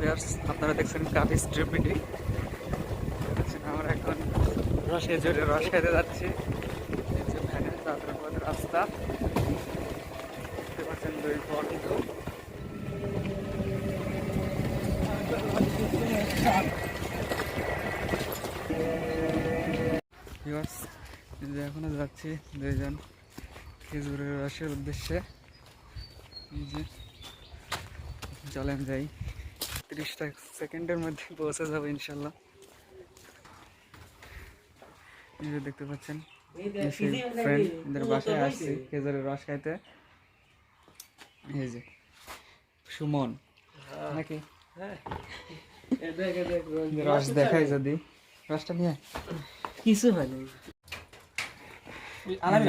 Viewers আপনারা দেখছেন কাফি স্ট্রিপিটি আমরা এখন রসে জোরে রস খেতে যাচ্ছি। ভ্যানের রাস্তা। দেখতে পাচ্ছেন দুই এখনও যাচ্ছি দুইজন খেজুরের রসের উদ্দেশ্যে। চলেন যাই। তিরিশটা সেকেন্ডের মধ্যে পৌঁছে যাব ইনশাল্লাহ। দেখতে পাচ্ছেন বাসায় আসছি খেজুরের রস খাইতে। এই যে সুমন নাকি? রস দেখাই যদি। রসটা নিয়ে কিছু হয়নি।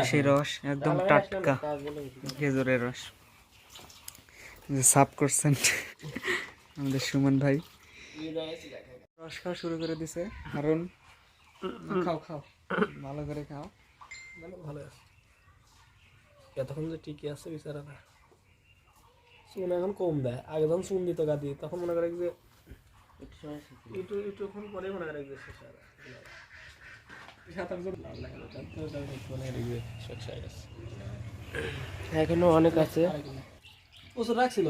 সেই রস একদম টাটকা খেজুরের রস। যে সাফ করছেন। আমাদের সুমন ভাই। রস খাওয়া শুরু করে দিছে। কারণ খাও খাও। ভালো করে খাও। ভালো আছে। এতক্ষণ যে ঠিকই আছে বিচারা না চুন এখন কম দেয়। আগে যখন চুন দিত গাদি তখন মনে করে যে একটু পরে মনে করে শেষ আর। এখনও অনেক আছে। ওষুধ রাখছিল।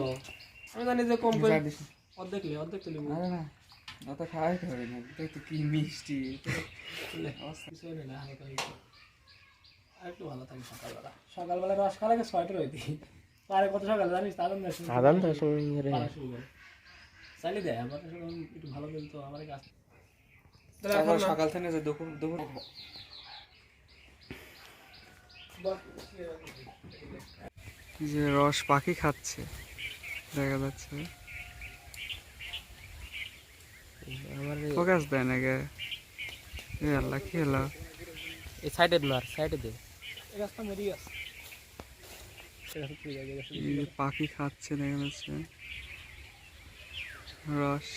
আমি জানি যে কম করে। অর্ধেক লি অর্ধেক তুলি আরে না অত খাওয়াই হবে না দেখ তো কি মিষ্টি না একটু ভালো থাকি সকালবেলা। সকালবেলা রস খাওয়া লাগে ছয়টার হইতে। পারে কত সকালে জানিস সাধারণ দেয় সাধারণ চাইলে দেয় আমার একটু ভালো মিলতো আমার কাছে। সকাল থেকে যে দুপুর দুপুর। যে রস পাখি খাচ্ছে দেখা যাচ্ছে। ফোকাস দেয় না গে এ আল্লাহ কি হলো এই সাইডে মার সাইডে দে রাস্তা মেরি আছে এই পাখি খাচ্ছে দেখা যাচ্ছে রস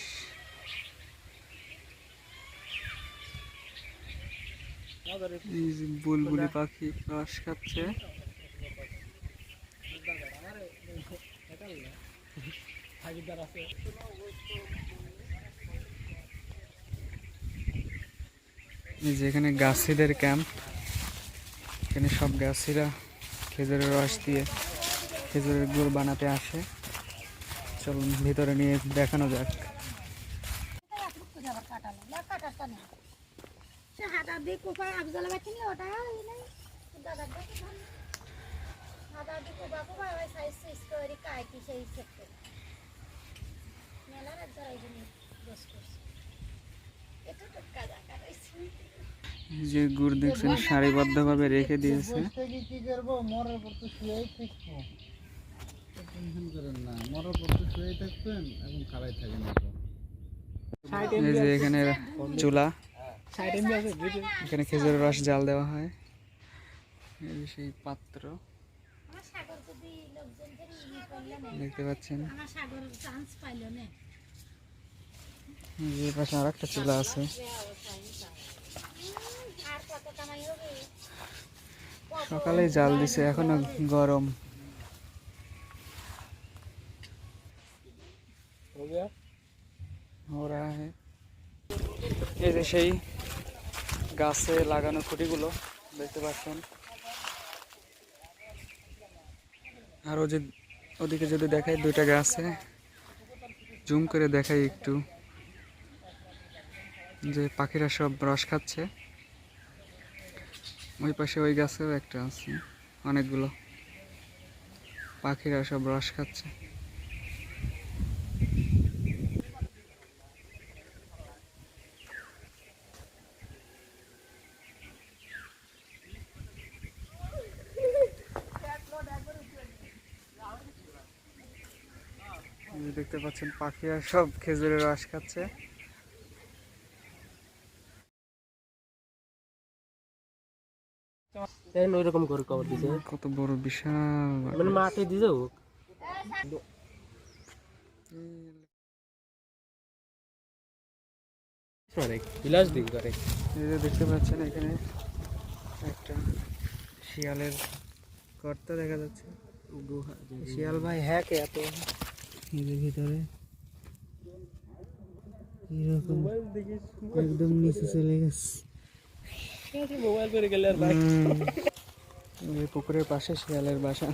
বুলবুলি পাখি রস খাচ্ছে এই যে এখানে গাছিদের ক্যাম্প। এখানে সব গাছিরা খেজুরের রস দিয়ে খেজুরের গুড় বানাতে আসে। চলুন, ভিতরে নিয়ে দেখানো যাক। সে হাতার দিয়ে কোপা আফজালা বাচ্চা ওটা এই নাই দাদা দেখে ভালো হাতার দিয়ে কোপা কোপা ওই সাইজ সাইজ করে কাটি সেই সেক্টে মেলা রাত ধরাই দিন বস করছে এটা তো কাজা কাটাইছি এই যে গুড় দেখছেন সারিবদ্ধভাবে রেখে দিয়েছে। কি করব? মরার পর তো শুয়েই থাকব। টেনশন করেন না। মরার পর তো শুয়েই থাকবেন এখন খাড়াই থাকেন না তো। এই যে এখানে চুলা এখানে খেজুরের রস জাল দেওয়া হয়। সেই পাত্র। দেখতে পাচ্ছেন। আমার সাগর চান্স পাইলো না। এই পাশে আর একটা আছে। সকালে জাল দিছে, এখনও গরম। ওরা এই যে সেই গাছে লাগানো খুঁটিগুলো, দেখতে পাচ্ছেন? আরও যে ওদিকে যদি দেখায় দুইটা গাছে, জুম করে দেখাই একটু। যে পাখিরা সব রস খাচ্ছে। ওই পাশে ওই গাছেও একটা আছে, অনেকগুলো। পাখিরা সব রস খাচ্ছে। দেখতে পাচ্ছেন, পাখিরা সব খেজুরের রস খাচ্ছে। দেন ওই রকম করে কভার দিছে? কত বড় বিশাল মানে মাঠে দিছে ও বিলাস দিক করে। এই যে দেখতে পাচ্ছেন এখানে একটা শিয়ালের গর্ত দেখা যাচ্ছে। শিয়াল ভাই হ্যাঁ কে এত। যে ভিতরে এরকম একদম নিচে চলে গেছে। মোবাইল করে গেলে আর পুকুরের পাশে শিয়ালের বাসা।